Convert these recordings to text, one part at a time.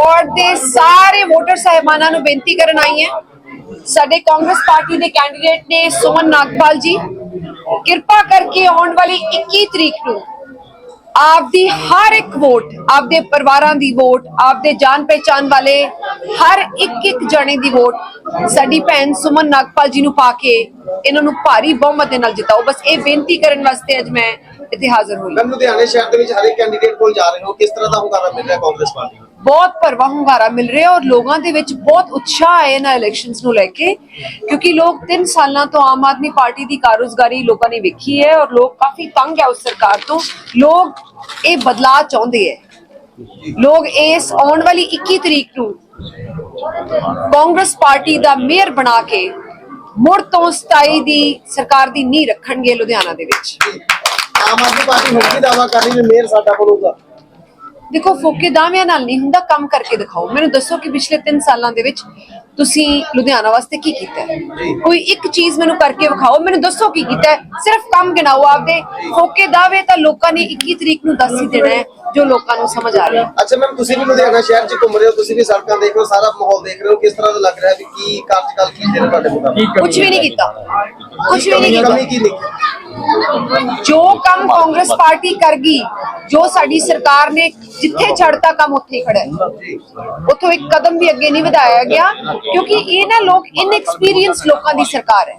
Ward ਦੇ ਸਾਰੇ voter ਸਾਹਿਬਾਨਾਂ ਨੂੰ ਬੇਨਤੀ ਕਰਨ ਆਈ ਹਾਂ। ਸਾਡੇ ਕਾਂਗਰਸ ਪਾਰਟੀ ਦੇ ਕੈਂਡੀਡੇਟ ਨੇ ਸੁਮਨ ਨਾਗਪਾਲ ਜੀ, ਕਿਰਪਾ ਕਰਕੇ ਆਉਣ ਵਾਲੀ 21 ਤਰੀਕ ਨੂੰ ਆਪਦੀ ਹਰ ਇੱਕ ਵੋਟ, ਆਪਦੇ ਪਰਿਵਾਰਾਂ ਦੀ ਵੋਟ, ਆਪਦੇ ਜਾਣ ਪਹਿਚਾਨ ਵਾਲੇ ਹਰ ਇੱਕ ਇੱਕ ਜਣੇ ਦੀ ਵੋਟ ਸਾਡੀ ਭੈਣ ਸੁਮਨ ਨਾਗਪਾਲ ਜੀ ਨੂੰ ਪਾ ਕੇ ਇਹਨਾਂ ਨੂੰ ਭਾਰੀ ਬਹੁਮਤ ਦੇ ਨਾਲ ਜਿਤਾਓ। ਬਸ ਇਹ ਬੇਨਤੀ ਕਰਨ ਵਾਸਤੇ ਅੱਜ ਮੈਂ ਇੱਥੇ ਹਾਜ਼ਰ ਹੋਈ ਮੈਂ ਲੁਧਿਆਣੇ ਸ਼ਹਿਰ ਦੇ ਵਿੱਚ ਹਰ ਇੱਕ ਕੈਂਡੀਡੇਟ ਕੋਲ ਜਾ ਰਹੇ ਹੋ। ਕਿਸ ਤਰ੍ਹਾਂ ਦਾ ਹੁੰਗਾਰਾ ਮਿਲ ਰਿਹਾ ਕਾਂਗਰਸ ਪਾਰਟੀ ਬਹੁਤ ਭਰਵਾ ਹੁੰਗਾਰਾ ਮਿਲ ਰਿਹਾ ਔਰ ਲੋਕਾਂ ਦੇ ਵਿੱਚ ਬਹੁਤ ਉਤਸ਼ਾਹ ਹੈ ਇਹਨਾਂ ਇਲੈਕਸ਼ਨਸ ਨੂੰ ਲੈ ਕੇ, ਕਿਉਂਕਿ ਲੋਕ 3 ਸਾਲਾਂ ਤੋਂ ਆਮ ਆਦਮੀ ਪਾਰਟੀ ਦੀ ਕਾਰਗੁਜ਼ਾਰੀ ਲੋਕਾਂ ਨੇ ਵੇਖੀ ਹੈ ਔਰ ਲੋਕ ਕਾਫੀ ਤੰਗ ਹੈ ਉਸ ਸਰਕਾਰ ਤੋਂ। ਲੋਕ ਇਹ ਬਦਲਾਅ ਚਾਹੁੰਦੇ ਹੈ। ਲੋਕ ਇਸ ਆਉਣ ਵਾਲੀ 21 ਤਰੀਕ ਨੂੰ ਕਾਂਗਰਸ ਪਾਰਟੀ ਦਾ ਮੇਅਰ ਬਣਾ ਕੇ ਮੁੜ ਤੋਂ 27 ਦੀ ਸਰਕਾਰ ਦੀ ਨੀਂਹ ਰੱਖਣਗੇ ਲੁਧਿਆਣਾ ਦੇ ਵਿੱਚ। ਆਮ ਆਦਮੀ ਪਾਰਟੀ ਹੁਣ ਵੀ ਦਾਵਾ ਕਰ ਰਹੀ ਹੈ ਮੇਅਰ ਸਾਡਾ ਬਣੂਗਾ। ਦੇਖੋ ਫੋਕੇ ਦਾਅਵਿਆਂ ਨਾਲ ਨਹੀਂ ਹੁੰਦਾ ਕੰਮ ਕਰਕੇ ਦਿਖਾਓ। ਮੈਨੂੰ ਦੱਸੋ ਕਿ ਪਿਛਲੇ 3 ਸਾਲਾਂ ਦੇ ਵਿੱਚ ਤੁਸੀਂ ਲੁਧਿਆਣਾ ਵਾਸਤੇ ਕੀ ਕੀਤਾ? ਹੈ ਕੋਈ ਇੱਕ ਚੀਜ਼ ਮੈਨੂੰ ਕਰਕੇ ਵਿਖਾਓ। ਮੈਨੂੰ ਦੱਸੋ ਕੀ ਕੀਤਾ ਹੈ। ਸਿਰਫ ਕੰਮ ਗਿਣਾਓ ਆਪਦੇ। ਫੋਕੇ ਦਾਅਵੇ ਤਾਂ ਲੋਕਾਂ ਨੇ 21 ਤਰੀਕ ਨੂੰ ਦੱਸ ਹੀ ਦੇਣਾ ਹੈ। ਜੋ ਲੋਕਾਂ ਨੂੰ ਸਮਝ ਆ ਰਿਹਾ ਹੈ। ਅੱਛਾ ਮੈਮ ਤੁਸੀਂ ਵੀ ਲੁਧਿਆਣਾ ਸ਼ਹਿਰ 'ਚ ਘੁੰਮ ਰਹੇ ਹੋ ਤੁਸੀਂ ਵੀ ਸੜਕਾਂ ਦੇਖ ਰਹੇ ਹੋ ਸਾਰਾ ਮਾਹੌਲ ਦੇਖ ਰਹੇ ਹੋ ਕਿਸ ਤਰ੍ਹਾਂ ਦਾ ਲੱਗ ਰਿਹਾ ਵੀ ਕੀ ਕਾਰਜਕਾਲ ਕੀਤੇ ਨੇ ਤੁਹਾਡੇ ਮੁਤਾਬਿਕ? ਕੁਝ ਵੀ ਨਹੀਂ ਕੀਤਾ। ਕੁਝ ਵੀ ਨਹੀਂ ਕਮੀ ਕੀਤਾ। ਕੀ ਨਿਕਲੀ ਜੋ ਕੰਮ ਕਾਂਗਰਸ ਪਾਰਟੀ ਕਰ ਗਈ ਜੋ ਸਾਡੀ ਸਰਕਾਰ ਨੇ ਜਿੱਥੇ ਛੱਡਤਾ ਕੰਮ ਉੱਥੇ ਹੀ ਖੜਾ ਹੈ। ਉੱਥੋਂ ਇੱਕ ਕਦਮ ਵੀ ਅੱਗੇ ਨਹੀਂ ਵਧਾਇਆ ਗਿਆ ਕਿਉਂਕਿ ਇਹ ਨਾ ਲੋਕ ਇਨਐਕਸਪੀਰੀਅੰਸ ਲੋਕਾਂ ਦੀ ਸਰਕਾਰ ਹੈ।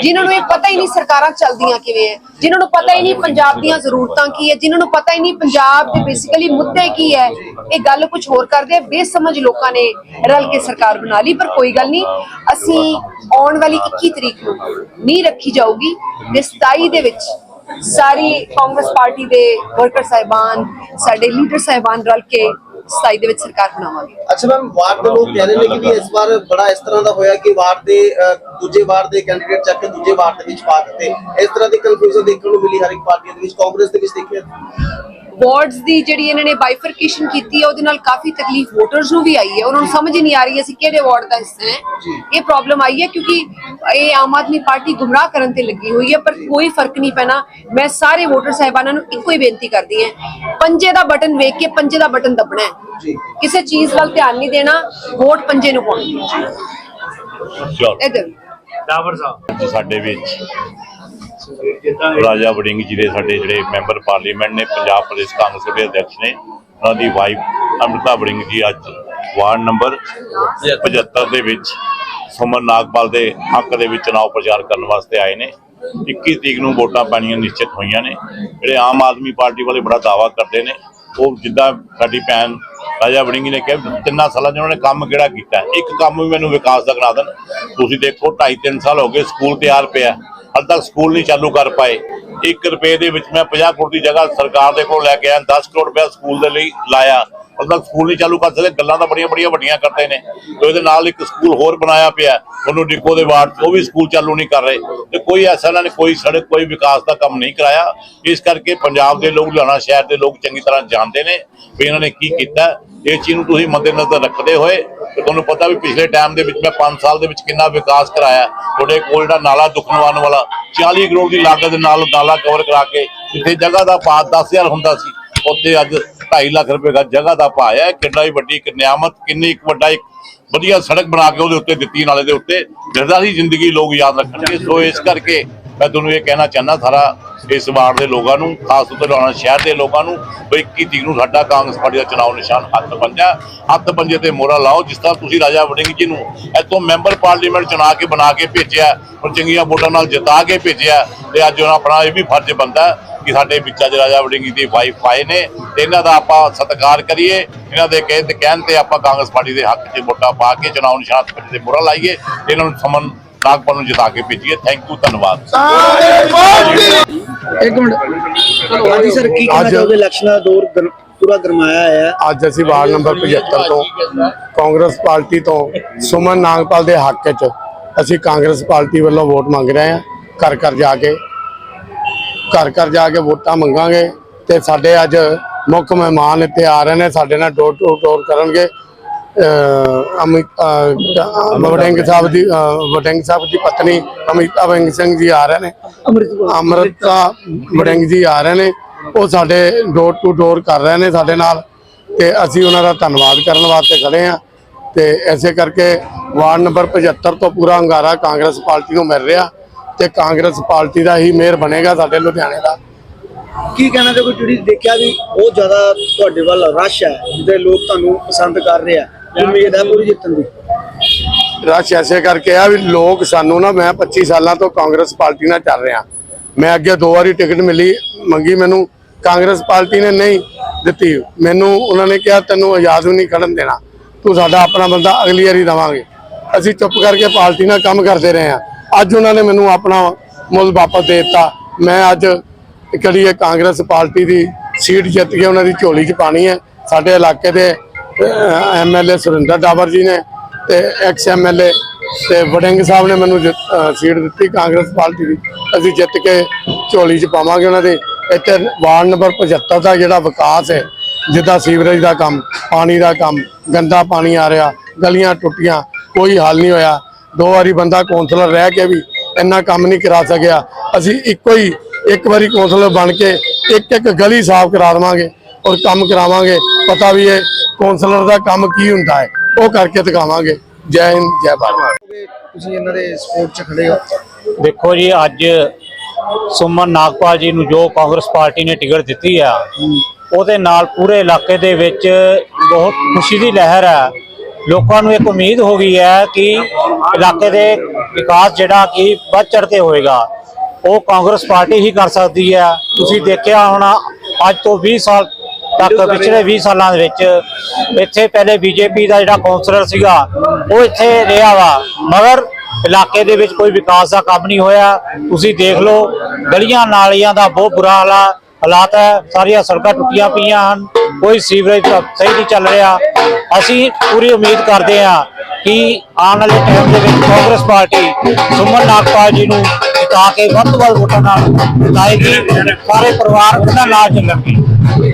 ਜਿਨ੍ਹਾਂ ਨੂੰ ਇਹ ਪਤਾ ਹੀ ਨਹੀਂ ਸਰਕਾਰਾਂ ਚੱਲਦੀਆਂ ਕਿਵੇਂ ਹੈ ਜਿਨ੍ਹਾਂ ਨੂੰ ਪਤਾ ਹੀ ਨਹੀਂ ਪੰਜਾਬ ਦੀਆਂ ਜ਼ਰੂਰਤਾਂ ਕੀ ਹੈ ਜਿਨ੍ਹਾਂ ਨੂੰ ਪਤਾ ਹੀ ਨਹੀਂ ਪੰਜਾਬ ਦੇ ਬੇਸਿਕਲੀ ਮੁੱਦੇ ਕੀ ਹੈ? ਇਹ ਗੱਲ ਕੁਝ ਹੋਰ ਕਰਦੇ ਆ ਬੇਸਮਝ ਲੋਕਾਂ ਨੇ ਰਲ ਕੇ ਸਰਕਾਰ ਬਣਾ ਲਈ, ਪਰ ਕੋਈ ਗੱਲ ਨਹੀਂ, ਅਸੀਂ ਆਉਣ ਵਾਲੀ 21 ਤਰੀਕ ਨੂੰ ਨਹੀਂ ਰੱਖੀ ਜਾਊਗੀ, ਤੇ 27 ਦੇ ਵਿੱਚ ਸਾਰੀ ਕਾਂਗਰਸ ਪਾਰਟੀ ਦੇ ਵਰਕਰ ਸਾਹਿਬਾਨ, ਸਾਡੇ ਲੀਡਰ ਸਾਹਿਬਾਨ ਰਲ ਕੇ 27 ਦੇ ਵਿੱਚ ਸਰਕਾਰ ਬਣਾਵਾਂਗੇ। ਅੱਛਾ ਮੈਮ, ਵਾਰਡ ਦੇ ਲੋਕ ਕਹਿ ਨੇ ਕਿ ਵੀ ਇਸ ਵਾਰ ਬੜਾ ਇਸ ਤਰ੍ਹਾਂ ਦਾ ਹੋਇਆ ਕਿ ਵਾਰਡ ਦੇ ਦੂਜੇ ਵਾਰਡ ਦੇ ਕੈਂਡੀਡੇਟ ਚੱਕ ਕੇ ਦੂਜੇ ਵਾਰਡ ਦੇ ਵਿੱਚ ਪਾ ਦਿੱਤੇ। ਇਸ ਤਰ੍ਹਾਂ ਦੀ ਕਨਫਿਊਜ਼ਨ ਦੇਖਣ ਨੂੰ ਮਿਲੀ ਹਰ ਇੱਕ ਪਾਰਟੀ ਦੇ ਵਿੱਚ, ਕਾਂਗਰਸ ਦੇ ਵਿੱਚ ਦੇਖਿਆ? ਵਾਰਡਸ ਦੀ ਜਿਹੜੀ ਇਹਨਾਂ ਨੇ ਬਾਈਫਰਕੇਸ਼ਨ ਕੀਤੀ ਹੈ ਉਹਦੇ ਨਾਲ ਕਾਫੀ ਤਕਲੀਫ ਵੋਟਰਸ ਨੂੰ ਵੀ ਆਈ ਹੈ। ਉਹਨਾਂ ਨੂੰ ਸਮਝ ਹੀ ਨਹੀਂ ਆ ਰਹੀ ਅਸੀਂ ਕਿਹੜੇ ਵਾਰਡ ਦਾ ਹਿੱਸਾ ਹੈ। ਇਹ ਪ੍ਰੋਬਲਮ ਆਈ ਹੈ ਕਿਉਂਕਿ ਇਹ ਆਮ ਆਦਮੀ ਪਾਰਟੀ ਗੁੰਮਰਾਹ ਕਰਨ ਤੇ ਲੱਗੀ ਹੋਈ ਹੈ ਪਰ ਕੋਈ ਫ਼ਰਕ ਨਹੀਂ ਪੈਣਾ। ਮੈਂ ਸਾਰੇ ਵੋਟਰ ਸਾਹਿਬਾਨਾਂ ਨੂੰ ਇੱਕੋ ਹੀ ਬੇਨਤੀ ਕਰਦੀ ਹਾਂ ਪੰਜੇ ਦਾ ਬਟਨ ਵੇਖ ਕੇ ਪੰਜੇ ਦਾ ਬਟਨ ਦਬਣਾ ਹੈ। ਜੀ। ਕਿਸੇ ਚੀਜ਼ ਵੱਲ ਧਿਆਨ ਨਹੀਂ ਦੇਣਾ ਵੋਟ ਪੰਜੇ ਨੂੰ ਪਾਉਣੀ ਹੈ। ਇਧਰ। ਡਾਵਰ ਸਾਹਿਬ। ਸਾਡੇ ਵਿੱਚ ਰਾਜਾ ਵੜਿੰਗ ਜੀ ਦੇ ਸਾਡੇ ਜਿਹੜੇ ਮੈਂਬਰ ਪਾਰਲੀਮੈਂਟ ਨੇ, ਪੰਜਾਬ ਪ੍ਰਦੇਸ਼ ਕਾਂਗਰਸ ਦੇ ਅਧਿਕਸ਼ ਨੇ, ਉਹਨਾਂ ਦੀ ਵਾਈਫ ਅਮ੍ਰਿਤਾ ਵੜਿੰਗ ਜੀ ਅੱਜ ਵਾਰਡ ਨੰਬਰ 75 ਦੇ ਵਿੱਚ ਸੁਮਨ ਨਾਗਪਾਲ ਦੇ ਹੱਕ ਦੇ ਵਿੱਚ ਚੋਣ ਪ੍ਰਚਾਰ ਕਰਨ ਵਾਸਤੇ ਆਏ ਨੇ। 21 ਤਰੀਕ ਨੂੰ ਵੋਟਾਂ ਪੈਣੀਆਂ ਨਿਸ਼ਚਿਤ ਹੋਈਆਂ ਨੇ। ਜਿਹੜੇ ਆਮ ਆਦਮੀ ਪਾਰਟੀ ਵਾਲੇ ਬੜਾ ਦਾਵਾ ਕਰਦੇ ਨੇ। ਉਹ ਜਿੱਦਾਂ ਸਾਡੀ ਭੈਣ ਰਾਜਾ ਵੜਿੰਗ ਨੇ ਕਿਹਾ ਵੀ ਤਿੰਨਾਂ ਸਾਲਾਂ 'ਚ ਉਹਨਾਂ ਨੇ ਕੰਮ ਕਿਹੜਾ ਕੀਤਾ? ਇੱਕ ਕੰਮ ਵੀ ਮੈਨੂੰ ਵਿਕਾਸ ਦਾ ਕਰਾ ਦੇਣ। ਤੁਸੀਂ ਦੇਖੋ 2.5 3 ਸਾਲ ਹੋ ਗਏ, ਸਕੂਲ ਤਿਆਰ ਪਿਆ। ਹਾਲੇ ਤੱਕ ਸਕੂਲ ਨਹੀਂ ਚਾਲੂ ਕਰ ਪਾਏ। 1 ਰੁਪਏ ਦੇ ਵਿੱਚ ਮੈਂ 50 ਕਰੋੜ ਦੀ ਜਗ੍ਹਾ ਸਰਕਾਰ ਦੇ ਕੋਲ ਲੈ ਕੇ ਆਇਆ 10 ਕਰੋੜ ਰੁਪਏ ਸਕੂਲ ਦੇ ਲਈ ਲਾਇਆ। ਹਾਲੇ ਤੱਕ ਸਕੂਲ ਨਹੀਂ ਚਾਲੂ ਕਰ ਸਕਦੇ ਗੱਲਾਂ ਤਾਂ ਬੜੀਆਂ ਬੜੀਆਂ ਵੱਡੀਆਂ ਕਰਦੇ ਨੇ। ਤੇ ਇਹਦੇ ਨਾਲ ਇੱਕ ਸਕੂਲ ਹੋਰ ਬਣਾਇਆ ਪਿਆ, ਉਹਨੂੰ ਡਿੱਕੋ ਦੇ ਵਾਰਡ ਉਹ ਵੀ ਸਕੂਲ ਚਾਲੂ ਨਹੀਂ ਕਰ ਰਹੇ। ਤੇ ਕੋਈ ਐਸਾ ਇਹਨਾਂ ਨੇ ਕੋਈ ਸੜਕ, ਕੋਈ ਵਿਕਾਸ ਦਾ ਕੰਮ ਨਹੀਂ ਕਰਾਇਆ। ਇਸ ਕਰਕੇ ਪੰਜਾਬ ਦੇ ਲੋਕ, ਲੁਧਿਆਣਾ ਸ਼ਹਿਰ ਦੇ ਲੋਕ ਚੰਗੀ ਤਰ੍ਹਾਂ ਜਾਣਦੇ ਨੇ ਵੀ ਇਹਨਾਂ ਨੇ ਕੀ ਕੀਤਾ। ਇਹ ਚੀਜ਼ ਨੂੰ ਤੁਸੀਂ ਮੱਦੇਨਜ਼ਰ ਰੱਖਦੇ ਹੋਏ ਤੇ ਤੁਹਾਨੂੰ ਪਤਾ ਵੀ ਪਿਛਲੇ ਟਾਈਮ ਦੇ ਵਿੱਚ ਮੈਂ 5 ਸਾਲ ਦੇ ਵਿੱਚ ਕਿੰਨਾ ਵਿਕਾਸ ਕਰਾਇਆ। ਤੁਹਾਡੇ ਕੋਲ ਜਿਹੜਾ ਨਾਲਾ ਦੁਖਨਵਾਨ ਵਾਲਾ 40 ਕਰੋੜ ਦੀ ਲਾਗਤ ਦੇ ਨਾਲ ਨਾਲਾ ਕਵਰ ਕਰਾ ਕੇ ਜਿੱਥੇ ਜਗ੍ਹਾ ਦਾ ਭਾਅ 10000 ਹੁੰਦਾ ਸੀ, ਉੱਥੇ ਅੱਜ 2.5 ਲੱਖ ਰੁਪਏ ਦਾ ਜਗ੍ਹਾ ਦਾ ਭਾਅ ਹੈ। ਕਿੰਨਾ ਹੀ ਵੱਡੀ ਇੱਕ ਨਿਆਮਤ ਕਿੰਨੀ ਇੱਕ ਵੱਡਾ ਇੱਕ ਵਧੀਆ ਸੜਕ ਬਣਾ ਕੇ ਉਹਦੇ ਉੱਤੇ ਦਿੱਤੀ ਨਾਲੇ ਦੇ ਉੱਤੇ। ਜਿਸਦਾ ਦੀ ਜ਼ਿੰਦਗੀ, ਲੋਕ ਯਾਦ ਰੱਖਣਗੇ। ਸੋ ਇਸ ਕਰਕੇ ਮੈਂ ਤੁਹਾਨੂੰ ਇਹ ਕਹਿਣਾ ਚਾਹੁੰਦਾ ਸਾਰਾ ਇਸ ਵਾਰਡ ਦੇ ਲੋਕਾਂ ਨੂੰ, ਖਾਸ ਤੌਰ ਤੇ ਲੁਧਿਆਣਾ ਸ਼ਹਿਰ ਦੇ ਲੋਕਾਂ ਨੂੰ, ਵੀ 21 ਤਰੀਕ ਨੂੰ ਸਾਡਾ ਕਾਂਗਰਸ ਪਾਰਟੀ ਦਾ ਚੁਣਾਵ ਨਿਸ਼ਾਨ ਹੱਥ ਪੰਜਾ ਹੱਥ ਪੰਜੇ ਤੇ ਮੋਹਰਾ ਲਾਓ, ਜਿਸ ਤਰ੍ਹਾਂ ਤੁਸੀਂ ਰਾਜਾ ਵੜਿੰਗ ਜੀ ਨੂੰ ਇੱਥੋਂ ਮੈਂਬਰ ਪਾਰਲੀਮੈਂਟ ਚੁਣਾ ਕੇ ਬਣਾ ਕੇ ਭੇਜਿਆ ਉਹ ਚੰਗੀਆਂ ਵੋਟਾਂ ਨਾਲ ਜਿਤਾ ਕੇ ਭੇਜਿਆ, ਤੇ ਅੱਜ ਉਹਨਾਂ ਆਪਣਾ ਇਹ ਵੀ ਫਰਜ਼ ਬਣਦਾ ਕਿ ਸਾਡੇ ਵਿੱਚ ਅੱਜ ਰਾਜਾ ਵੜਿੰਗ ਜੀ ਦੀ ਵਾਈਫ ਆਏ ਨੇ, ਤੇ ਇਹਨਾਂ ਦਾ ਆਪਾਂ ਸਤਿਕਾਰ ਕਰੀਏ, ਇਹਨਾਂ ਦੇ ਕਹੇ ਤੇ ਕਹਿਣ ਤੇ ਆਪਾਂ ਕਾਂਗਰਸ ਪਾਰਟੀ ਦੇ ਹੱਕ 'ਚ ਵੋਟਾਂ ਪਾ ਕੇ ਚੁਣਾਵ ਨਿਸ਼ਾਨ ਤੇ ਮੋਹਰਾ ਲਾਈਏ ਇਹਨਾਂ ਨੂੰ ਸਮਨ ਨਾਗਪੁਰ ਨੂੰ ਜਿਤਾ ਕੇ ਭੇਜੀਏ। ਥੈਂਕ ਯੂ ਧੰਨਵਾਦ। ਇੱਕ ਮਿੰਟ। ਹਾਂਜੀ ਸਰ ਕੀ ਕਹਿਣਾ ਅੱਜ- ਚਾਹੋਗੇ? ਇਲੈਕਸ਼ਨ ਦਾ ਦੌਰ ਗਰ- ਪੂਰਾ ਗਰਮਾਇਆ ਹੈ। ਅੱਜ ਅਸੀਂ ਵਾਰਡ ਨੰਬਰ 75 ਤੋਂ ਕਾਂਗਰਸ ਪਾਰਟੀ ਤੋਂ ਸੁਮਨ ਨਾਗਪਾਲ ਦੇ ਹੱਕ 'ਚ ਅਸੀਂ ਕਾਂਗਰਸ ਪਾਰਟੀ ਵੱਲੋਂ ਵੋਟ ਮੰਗ ਰਹੇ ਹਾਂ। ਘਰ ਘਰ ਜਾ ਕੇ। ਘਰ ਘਰ ਜਾ ਕੇ ਵੋਟਾਂ ਮੰਗਾਂਗੇ ਤੇ ਸਾਡੇ ਅੱਜ ਮੁੱਖ ਮਹਿਮਾਨ ਇੱਥੇ ਆ ਰਹੇ ਨੇ। ਸਾਡੇ ਨਾਲ ਡੋਰ ਟੂ ਡੋਰ ਕਰਨਗੇ। ਵਡਿੰਗ ਸਾਹਿਬ ਦੀ ਵਡਿੰਗ ਸਾਹਿਬ ਦੀ ਪਤਨੀ ਅਮਿਤਾ ਵੰਗ ਸਿੰਘ ਜੀ ਆ ਰਹੇ ਨੇ। ਅਮਰਤਾ ਵਡਿੰਗ ਜੀ ਆ ਰਹੇ ਨੇ। ਉਹ ਸਾਡੇ ਡੋਰ ਟੂ ਡੋਰ ਕਰ ਰਹੇ ਨੇ ਸਾਡੇ ਨਾਲ ਤੇ ਅਸੀਂ ਉਹਨਾਂ ਦਾ ਧੰਨਵਾਦ ਕਰਨ ਵਾਸਤੇ ਖੜੇ ਆ ਤੇ ਐਸੇ ਕਰਕੇ ਵਾਰਡ ਨੰਬਰ 75 ਤੋਂ ਪੂਰਾ ਹੰਗਾਰਾ ਕਾਂਗਰਸ ਪਾਰਟੀ ਨੂੰ ਮਿਲ ਰਿਹਾ ਤੇ ਕਾਂਗਰਸ ਪਾਰਟੀ ਦਾ ਹੀ ਮੇਅਰ ਬਣੇਗਾ ਸਾਡੇ ਲੁਧਿਆਣੇ ਦਾ। ਕੀ ਕਹਿਣਾ ਚਾਹੋਗੇ? ਜਿਹੜੀ ਦੇਖਿਆ ਵੀ ਬਹੁਤ ਜ਼ਿਆਦਾ ਤੁਹਾਡੇ ਵੱਲ ਰਸ਼ ਹੈ ਜਿਹਦੇ ਲੋਕ ਤੁਹਾਨੂੰ ਪਸੰਦ ਕਰ ਰਹੇ ਆ। ਉਮੀਦ ਹੈ ਪੂਰੀ ਜਿੱਤਣ ਦੀ? ਰਸ਼ ਐਸੇ ਕਰਕੇ ਆ ਵੀ ਲੋਕ ਸਾਨੂੰ ਨਾ, ਮੈਂ 25 ਸਾਲਾਂ ਤੋਂ ਕਾਂਗਰਸ ਪਾਰਟੀ ਨਾਲ ਚੱਲ ਰਿਹਾ। ਮੈਂ ਅੱਗੇ ਦੋ ਵਾਰੀ ਟਿਕਟ ਮਿਲੀ, ਮੰਗੀ ਮੈਨੂੰ, ਕਾਂਗਰਸ ਪਾਰਟੀ ਨੇ ਨਹੀਂ ਦਿੱਤੀ। ਮੈਨੂੰ ਉਹਨਾਂ ਨੇ ਕਿਹਾ, ਤੈਨੂੰ ਆਜ਼ਾਦ ਵੀ ਨਹੀਂ ਖੜਨ ਦੇਣਾ। ਤੂੰ ਸਾਡਾ ਆਪਣਾ ਬੰਦਾ ਅਗਲੀ ਵਾਰੀ ਦਵਾਂਗੇ। ਅਸੀਂ ਚੁੱਪ ਕਰਕੇ ਪਾਰਟੀ ਨਾਲ ਕੰਮ ਕਰਦੇ ਰਹੇ ਆ ਅੱਜ ਉਹਨਾਂ ਨੇ ਮੈਨੂੰ ਆਪਣਾ ਮੁੱਲ ਵਾਪਸ ਦੇ ਦਿੱਤਾ। ਮੈਂ ਅੱਜ ਕਿਹੜੀ ਹੈ ਕਾਂਗਰਸ ਪਾਰਟੀ ਦੀ ਸੀਟ ਜਿੱਤ ਕੇ ਉਹਨਾਂ ਦੀ ਝੋਲੀ 'ਚ ਪਾਣੀ ਹੈ। ਸਾਡੇ ਇਲਾਕੇ ਦੇ ਐਮਐਲਏ ਸੁਰਿੰਦਰ ਡਾਬਰ ਜੀ ਨੇ ਤੇ ਐਕਸ ਐਮਐਲਏ ਤੇ ਵੜਿੰਗ ਸਾਹਿਬ ਨੇ ਮੈਨੂੰ ਜਿੱਤ- ਸੀਟ ਦਿੱਤੀ ਕਾਂਗਰਸ ਪਾਰਟੀ ਦੀ। ਅਸੀਂ ਜਿੱਤ ਕੇ ਝੋਲੀ 'ਚ ਪਾਵਾਂਗੇ ਉਹਨਾਂ ਦੇ। ਇੱਥੇ ਵਾਰਡ ਨੰਬਰ 75 ਦਾ ਜਿਹੜਾ ਵਿਕਾਸ ਹੈ, ਜਿੱਦਾਂ ਸੀਵਰੇਜ ਦਾ ਕੰਮ, ਪਾਣੀ ਦਾ ਕੰਮ, ਗੰਦਾ ਪਾਣੀ ਆ ਰਿਹਾ, ਗਲੀਆਂ ਟੁੱਟੀਆਂ, ਕੋਈ ਹੱਲ ਨਹੀਂ ਹੋਇਆ। ਦੋ ਵਾਰੀ ਬੰਦਾ ਕੌਂਸਲਰ ਰਹਿ ਕੇ ਵੀ ਇੰਨਾ ਕੰਮ ਨਹੀਂ ਕਰਾ ਸਕਿਆ। ਅਸੀਂ ਇੱਕੋ ਹੀ, ਇੱਕ ਵਾਰੀ ਕੌਂਸਲਰ ਬਣ ਕੇ ਇੱਕ ਇੱਕ ਗਲੀ ਸਾਫ਼ ਕਰਾ ਦੇਵਾਂਗੇ ਔਰ ਕੰਮ ਕਰਾਵਾਂਗੇ। ਪਤਾ ਵੀ ਇਹ ਕੌਂਸਲਰ ਦਾ ਕੰਮ ਕੀ ਹੁੰਦਾ ਹੈ ਉਹ ਕਰਕੇ ਦਿਖਾਵਾਂਗੇ। ਜੈ ਹਿੰਦ ਜੈ ਭਾਰਤ। ਤੁਸੀਂ ਇਹਨਾਂ ਦੇ ਸਪੋਰਟ 'ਚ ਖੜੇ ਹੋ। ਦੇਖੋ ਜੀ ਅੱਜ ਸੁਮਨ ਨਾਗਪਾਲ ਜੀ ਨੂੰ ਜੋ ਕਾਂਗਰਸ ਪਾਰਟੀ ਨੇ ਟਿਕਟ ਦਿੱਤੀ ਆ ਉਹਦੇ ਨਾਲ ਪੂਰੇ ਇਲਾਕੇ ਦੇ ਵਿੱਚ ਬਹੁਤ ਖੁਸ਼ੀ ਦੀ ਲਹਿਰ ਹੈ ਲੋਕਾਂ ਨੂੰ ਇੱਕ ਉਮੀਦ ਹੋ ਗਈ ਹੈ ਕਿ ਇਲਾਕੇ ਦੇ ਵਿਕਾਸ ਜਿਹੜਾ ਕਿ ਵੱਧ ਚੜ੍ਹ ਕੇ ਹੋਏਗਾ ਉਹ ਕਾਂਗਰਸ ਪਾਰਟੀ ਹੀ ਕਰ ਸਕਦੀ ਹੈ। ਤੁਸੀਂ ਦੇਖਿਆ ਹੋਣਾ ਅੱਜ ਤੋਂ 20 ਸਾਲ ਤੱਕ ਪਿਛਲੇ 20 ਸਾਲਾਂ ਦੇ ਵਿੱਚ ਇੱਥੇ ਪਹਿਲੇ ਬੀਜੇਪੀ ਦਾ ਜਿਹੜਾ ਕੌਂਸਲਰ ਸੀਗਾ, ਉਹ ਇੱਥੇ ਰਿਹਾ ਵਾ। ਮਗਰ ਇਲਾਕੇ ਦੇ ਵਿੱਚ ਕੋਈ ਵਿਕਾਸ ਦਾ ਕੰਮ ਨਹੀਂ ਹੋਇਆ। ਤੁਸੀਂ ਦੇਖ ਲਓ, ਗਲੀਆਂ ਨਾਲੀਆਂ ਦਾ ਬਹੁਤ ਬੁਰਾ ਹਾਲਾ ਹਾਲਾਤ ਹੈ। ਸਾਰੀਆਂ ਸੜਕਾਂ ਟੁੱਟੀਆਂ ਪਈਆਂ ਹਨ। ਕੋਈ ਸੀਵਰੇਜ ਸਹੀ ਨਹੀਂ ਚੱਲ ਰਿਹਾ। ਅਸੀਂ ਪੂਰੀ ਉਮੀਦ ਕਰਦੇ ਹਾਂ ਕਿ ਆਉਣ ਵਾਲੇ ਟਾਈਮ ਦੇ ਵਿੱਚ ਕਾਂਗਰਸ ਪਾਰਟੀ ਸੁਮਨ ਨਾਗਪਾਲ ਜੀ ਨੂੰ ਜਿਤਾ ਕੇ ਵੱਧ ਤੋਂ ਵੱਧ ਵੋਟਾਂ ਨਾਲ ਜਿਤਾਏਗੀ। ਸਾਰੇ ਪਰਿਵਾਰ ਉਹਦਾ ਨਾਲ ਚੱਲਣਗੇ। থাকবে